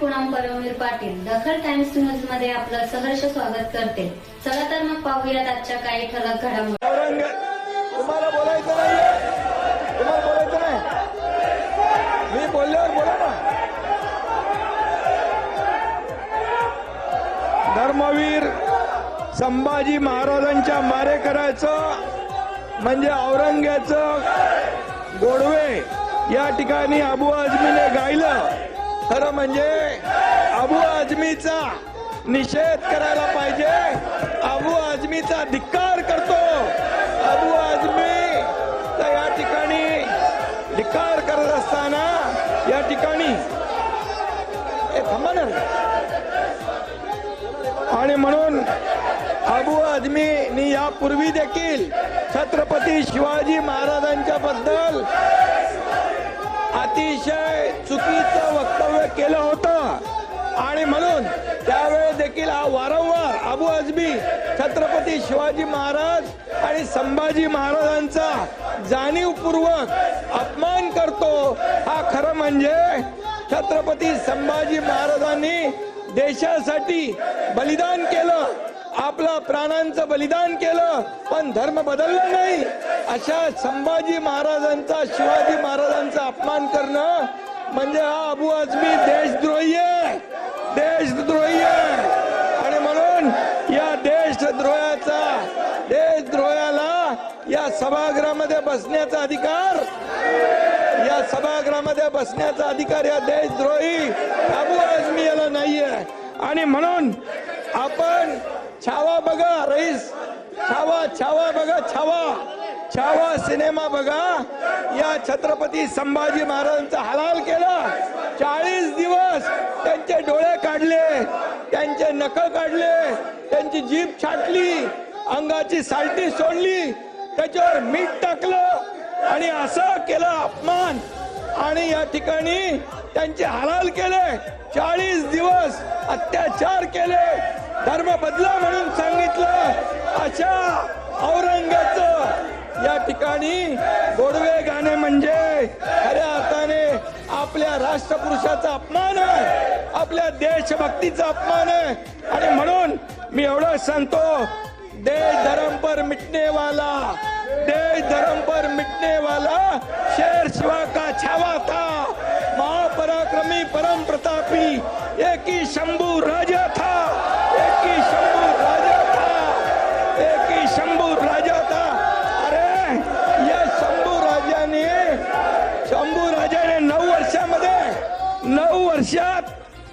मी पूनम परमवीर पाटील दखल टाइम्स न्यूजमध्ये आपलं सहर्ष स्वागत करते. चला तर मग पाहूयात आजच्या काही ठळक घडामोडी. तुम्हाला बोलायचं नाहीये. तुम्हाला बोलायचं नाही. मी बोलल्यावर बोला ना. धर्मवीर संभाजी महाराजांच्या मारेकऱ्याचं म्हणजे औरंग्याचं गोडवे या ठिकाणी अबू आझमीने गायलं. खरं म्हणजे अबू आजमीचा निषेध करायला पाहिजे. अबू आजमीचा धिक्कार करतो. अबू आजमी तर या ठिकाणी धिक्कार करत असताना या ठिकाणी थांबा ना. आणि म्हणून अबू आझमीनी यापूर्वी देखील छत्रपती शिवाजी महाराजांच्या बद्दल अतिशय चुकीचं केलं होतं. आणि म्हणून त्यावेळेस देखील हा वारंवार अबू आझमी छत्रपती शिवाजी महाराज आणि संभाजी महाराजांचा जाणीवपूर्वक अपमान करतो हा खरं म्हणजे छत्रपती संभाजी महाराजांनी देशासाठी बलिदान केलं आपला प्राणांचं बलिदान केलं पण धर्म बदलला नाही. अशा संभाजी महाराजांचा शिवाजी महाराजांचा अपमान करणं म्हणजे हा अबू आझमी देशद्रोही आहे. देशद्रोही आहे. आणि म्हणून या देशद्रोहाचा देशद्रोहाला या सभागृहामध्ये बसण्याचा अधिकार या सभागृहामध्ये बसण्याचा अधिकार या देशद्रोही अबू आजमी याला नाहीये. आणि म्हणून आपण छावा बघा रईस. छावा छावा बघा छावा. छावा सिनेमा बघा. या छत्रपती संभाजी महाराजांचा हलाल केला चाळीस दिवस त्यांचे डोळे काढले त्यांचे नख काढले त्यांची जीभ छाटली अंगाची सालटी सोडली त्याच्यावर मीठ टाकलं आणि असं केलं अपमान. आणि या ठिकाणी त्यांचे हलाल केले चाळीस दिवस अत्याचार केले. धर्म बदला म्हणून सांगितलं. अशा औरंगाचं या ठिकाणी गोडवे गाणे म्हणजे खऱ्या आपल्या राष्ट्रपुरुषाचा अपमान आहे. आपल्या देशभक्तीचा अपमान आहे. आणि म्हणून मी एवढं सांगतो देश धर्म पर मिटने वाला देश धर्म पर मिटने वाला शेर शिवा का छावा था. महापराक्रमी परम प्रतापी एक ही शंभू राजा था. एक ही शंभू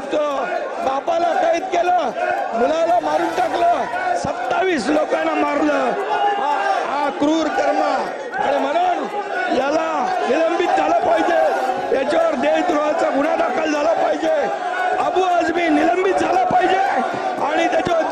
केलं बापाला कैद केलं मुलाला मारून टाकलं सत्तावीस लोकांना मारलं. हा क्रूर कर्म. आणि म्हणून याला निलंबित झालं पाहिजे. याच्यावर देशद्रोहाचा गुन्हा दाखल झाला पाहिजे. अबू आजमी निलंबित झाला पाहिजे. आणि त्याच्यावर